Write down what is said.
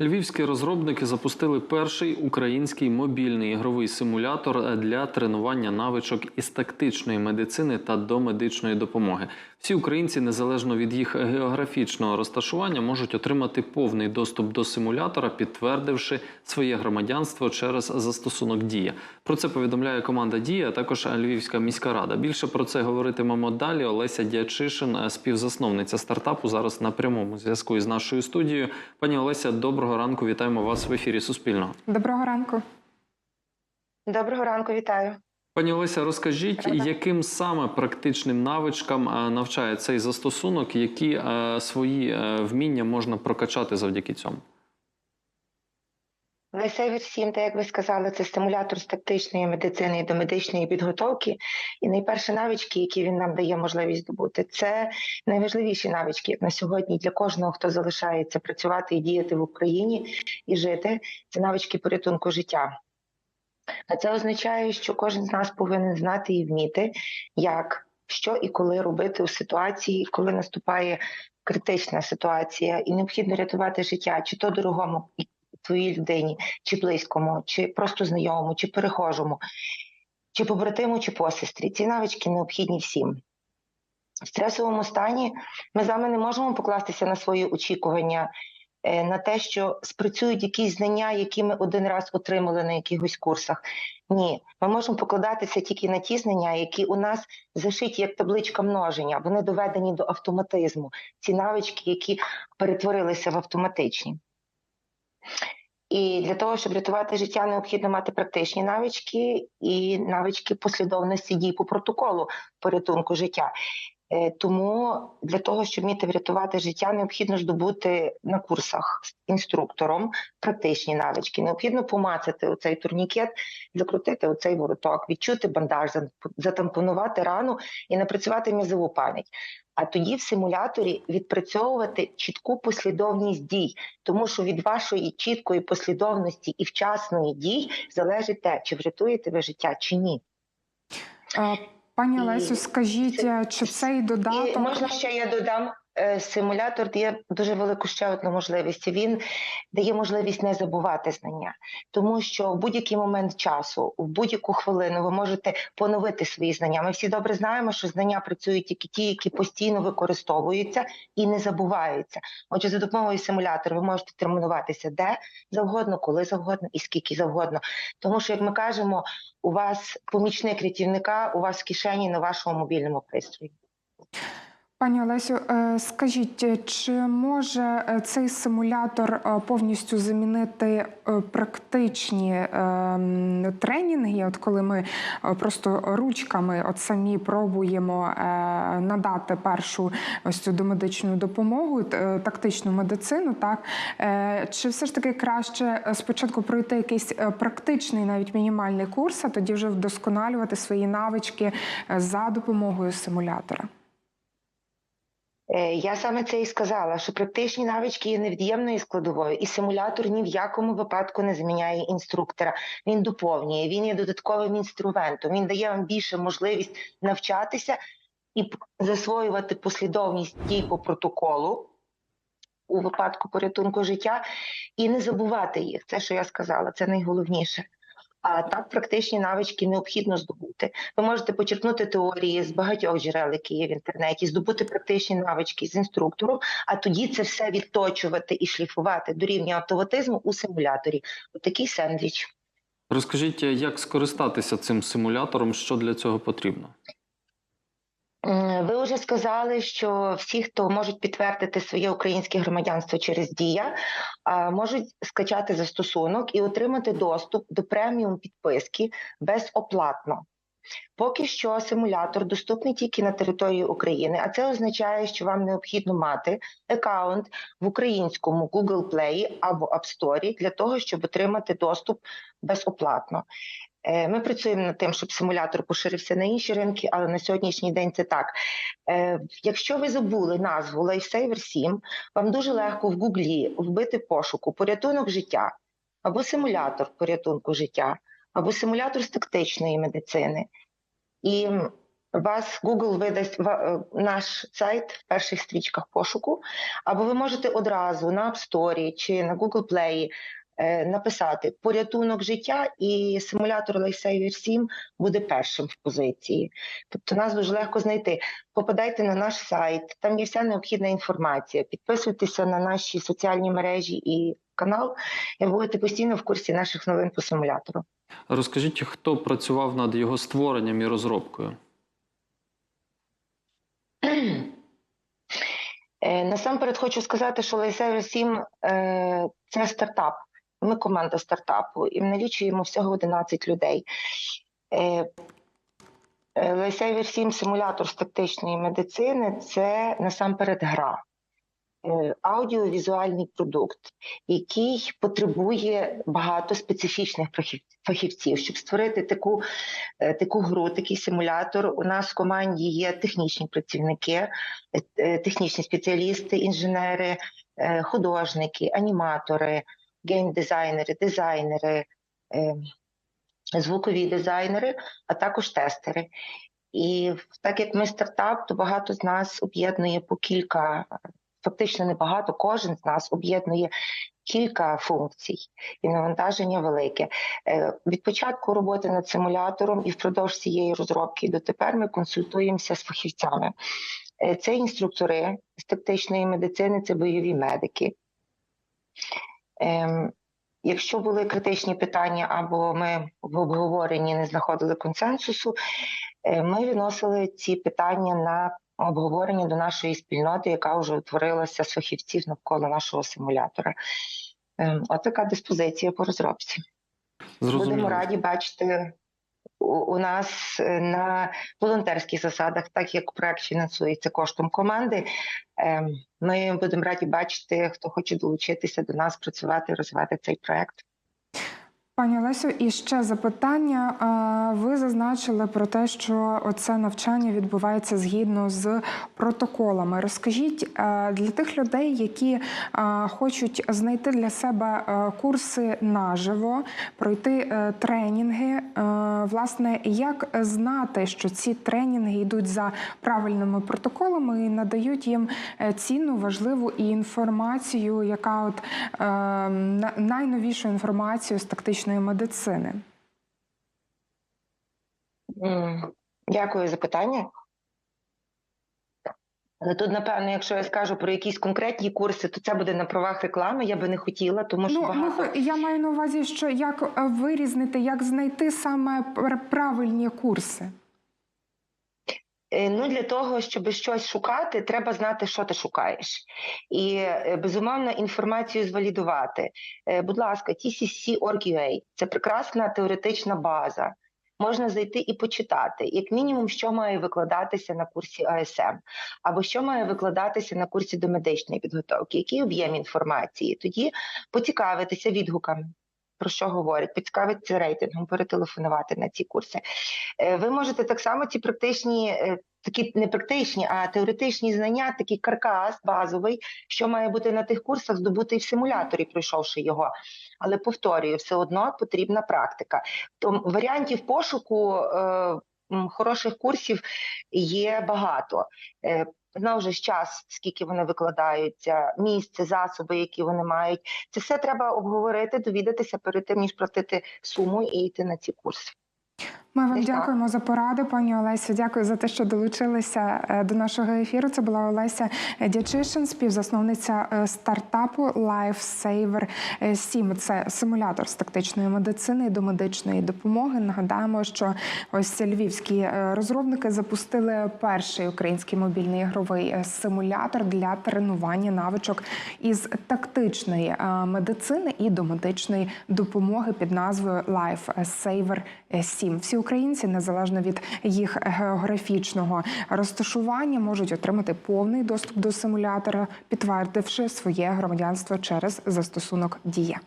Львівські розробники запустили перший український мобільний ігровий симулятор для тренування навичок із тактичної медицини та домедичної допомоги. Всі українці, незалежно від їх географічного розташування, можуть отримати повний доступ до симулятора, підтвердивши своє громадянство через застосунок Дія. Про це повідомляє команда Дія, також Львівська міська рада. Більше про це говоритимемо далі. Олеся Дячишин, співзасновниця стартапу, зараз на прямому зв'язку із нашою студією. Пані Олеся, доброго ранку. Вітаємо вас в ефірі Суспільного. Доброго ранку. Доброго ранку, вітаю. Пані Олеся, розкажіть, Рада. яким саме практичним навичкам е, навчає цей застосунок, які е, свої е, вміння можна прокачати завдяки цьому? Лайсейвер 7, так як ви сказали, це стимулятор з тактичної медицини до медичної підготовки. І найперші навички, які він нам дає можливість здобути, це найважливіші навички як на сьогодні для кожного, хто залишається працювати і діяти в Україні і жити. Це навички порятунку життя. А це означає, що кожен з нас повинен знати і вміти, як, що і коли робити у ситуації, коли наступає критична ситуація, і необхідно рятувати життя, чи то дорогому твоїй людині, чи близькому, чи просто знайомому, чи перехожому, чи побратиму, чи посестрі. Ці навички необхідні всім. В стресовому стані ми з вами не можемо покластися на свої очікування, е, на те, що спрацюють якісь знання, які ми один раз отримали на якихось курсах. Ні, ми можемо покладатися тільки на ті знання, які у нас зашиті як табличка множення. Вони доведені до автоматизму. Ці навички, які перетворилися в автоматичні. І для того, щоб рятувати життя, необхідно мати практичні навички і навички послідовності дій по протоколу порятунку життя. Е, Тому для того, щоб вміти врятувати життя, необхідно здобути на курсах з інструктором практичні навички. Необхідно помацати оцей турнікет, закрутити оцей вороток, відчути бандаж, затампонувати рану і напрацювати м'язову пам'ять. А тоді в симуляторі відпрацьовувати чітку послідовність дій, тому що від вашої чіткої послідовності і вчасної дій залежить те, чи врятуєте ви життя, чи ні. Пані Лесю, скажіть, е, чи цей І додаток можна ще я додам. Е, Симулятор дає дуже велику ще одну можливість. Він дає можливість не забувати знання, тому що в будь-який момент часу, в будь-яку хвилину ви можете поновити свої знання. Ми всі добре знаємо, що знання працюють тільки ті, які постійно використовуються і не забуваються. Отже, за допомогою симулятора ви можете тренуватися де завгодно, коли завгодно і скільки завгодно. Тому що, як ми кажемо, у вас помічник рятівника, у вас в кишені на вашому мобільному пристрої. Пані Олесю, е, скажіть, е, чи може е, цей симулятор повністю замінити практичні тренінги? От коли ми просто ручками от самі пробуємо надати першу ось цю домедичну допомогу, тактичну медицину, так чи все ж таки краще спочатку пройти якийсь практичний, навіть мінімальний курс, а тоді вже вдосконалювати свої навички за допомогою симулятора? Е, Я саме це і сказала, що практичні навички є невід'ємною складовою, і симулятор ні в якому випадку не заміняє інструктора. Він доповнює, він є додатковим інструментом. Він дає вам більше можливість навчатися і засвоювати послідовність дій по протоколу у випадку порятунку життя, і не забувати їх. Це що я сказала, це найголовніше. А так практичні навички необхідно здобути. Ви можете почерпнути теорії з багатьох джерел, які є в інтернеті, здобути практичні навички з інструктором, а тоді це все відточувати і шліфувати до рівня автоматизму у симуляторі. Отакий сендвіч. Розкажіть, як скористатися цим симулятором, що для цього потрібно? Ви вже сказали, що всі, хто можуть підтвердити своє українське громадянство через Дія, можуть скачати застосунок і отримати доступ до преміум підписки безоплатно. Поки що симулятор доступний тільки на території України, а це означає, що вам необхідно мати аккаунт в українському Google Play або App Store для того, щоб отримати доступ безоплатно. Е, Ми працюємо над тим, щоб симулятор поширився на інші ринки, але на сьогоднішній день це так. Е, Якщо ви забули назву Lifesaver 7, вам дуже легко в Гуглі вбити пошуку порятунок життя або симулятор порятунку життя, або симулятор з тактичної медицини. І вас Google видасть е, наш сайт в перших стрічках пошуку, або ви можете одразу на App Store чи на Google Play написати порятунок життя, і симулятор Lifesaver 7 буде першим в позиції. Тобто нас дуже легко знайти. Попадайте на наш сайт, там є вся необхідна інформація. Підписуйтеся на наші соціальні мережі і канал, і будете постійно в курсі наших новин по симулятору. Розкажіть, хто працював над його створенням і розробкою? Е, Насамперед хочу сказати, що Lifesaver 7 е, – це стартап. Ми команда стартапу і налічуємо всього 11 людей. Е, е, 7 симулятор з тактичної медицини це насамперед гра. Е, Аудіовізуальний продукт, який потребує багато специфічних фахівців, щоб створити таку, е, таку гру, такий симулятор. У нас в команді є технічні працівники, технічні спеціалісти, інженери, художники, аніматори, геймдизайнери, дизайнери, е, звукові дизайнери, а також тестери. І так як ми стартап, то багато з нас об'єднує по кілька, фактично небагато, кожен з нас об'єднує кілька функцій, і навантаження велике. Е, Від початку роботи над симулятором і впродовж цієї розробки дотепер ми консультуємося з фахівцями. Е, Це інструктори з тактичної медицини, це бойові медики. Ем, Якщо були критичні питання або ми в обговоренні не знаходили консенсусу, е, ми відносили ці питання на обговорення до нашої спільноти, яка вже утворилася з фахівців навколо нашого симулятора. Ем, От така диспозиція по розробці. Будемо раді бачити у, нас е, на волонтерських засадах, так як проект фінансується коштом команди. ем, Ми будемо раді бачити, хто хоче долучитися до нас, працювати, розвивати цей проект. Пані Олесю, і ще запитання. Ви зазначили про те, що оце навчання відбувається згідно з протоколами. Розкажіть для тих людей, які хочуть знайти для себе курси наживо, пройти е, тренінги. е, Власне, як знати, що ці тренінги йдуть за правильними протоколами і надають їм е, цінну, важливу і інформацію, яка от е, найновішу інформацію з тактичної медицини. Дякую за питання. Але тут, напевно, якщо я скажу про якісь конкретні курси, то це буде на правах реклами. Я би не хотіла, тому що Ну, багато хо- я маю на увазі, що як е, вирізнити, як знайти саме правильні курси. Е, Ну, для того, щоб щось шукати, треба знати, що ти шукаєш. І е, безумовно інформацію звалідувати. Е, Будь ласка, TCC.org.ua – це прекрасна теоретична база. Можна зайти і почитати, як мінімум, що має викладатися на курсі АСМ, або що має викладатися на курсі до медичної підготовки, який об'єм інформації. Тоді поцікавитися відгуками. Про що говорять, поцікавитися рейтингом, перетелефонувати на ці курси. Е, Ви можете так само ці практичні, е, такі не практичні, а теоретичні знання, такий каркас базовий, що має бути на тих курсах, здобутий в симуляторі, пройшовши його. Але повторюю, все одно потрібна практика. То варіантів пошуку е, хороших курсів є багато. Е, Знову ж час, скільки вони викладаються, місце, засоби, які вони мають. Це все треба обговорити, довідатися перед тим, ніж платити суму і йти на ці курси. Ми вам дякуємо за поради, пані Олесю. Дякую за те, що долучилися е, до нашого ефіру. Це була Олеся Дячишин, співзасновниця е, стартапу Lifesaver 7. Це симулятор з тактичної медицини і до медичної допомоги. Нагадаємо, що ось львівські е, розробники запустили перший український мобільний ігровий е, симулятор для тренування навичок із тактичної е, медицини і до медичної допомоги під назвою Lifesaver 7. Всі українці, незалежно від їх географічного розташування, можуть отримати повний доступ до симулятора, підтвердивши своє громадянство через застосунок Дія.